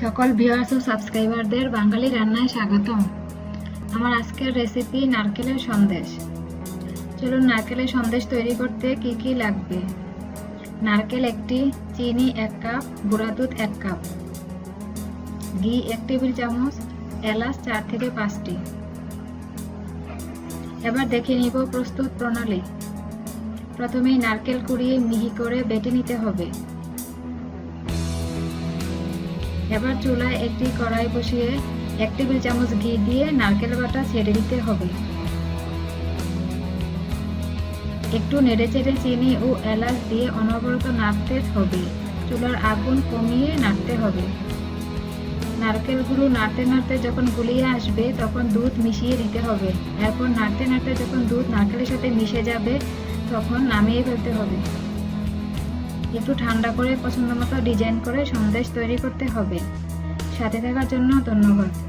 সকল ভিউয়ার্স ও সাবস্ক্রাইবারদের বাঙালি রান্নায় স্বাগতম। আমার আজকের রেসিপি নারকেলের সন্দেশ। চলুন নারকেলের সন্দেশ তৈরি করতে কি কি লাগবে? নারকেল একটি, চিনি এক কাপ, গুঁড়া দুধ এক কাপ। ঘি এক টেবিল চামচ, এলাচ চার থেকে পাঁচটি। এবার দেখে নিব প্রস্তুত প্রণালী। প্রথমেই নারকেল কুড়িয়ে মিহি করে বেটে নিতে হবে। এবার চুলায় একটি কড়াই বসিয়ে এক টেবিল চামচ ঘি দিয়ে নারকেল বাটা ছেড়ে দিতে হবে। একটু নেড়ে চেড়ে চিনি ও এলাচ দিয়ে অনবরত নাড়তে হবে। চুলার আগুন কমিয়ে নাড়তে হবে। নারকেল গুঁড়ো নাড়তে নাড়তে যখন গুলিয়ে আসবে, তখন দুধ মিশিয়ে দিতে হবে। এরপর নাড়তে নাড়তে যখন দুধ নারকেলের সাথে মিশে যাবে, তখন নামিয়ে ফেলতে হবে। একটু ঠান্ডা করে পছন্দ মতো ডিজাইন করে সন্দেশ তৈরি করতে হবে। সাথে থাকার জন্য ধন্যবাদ।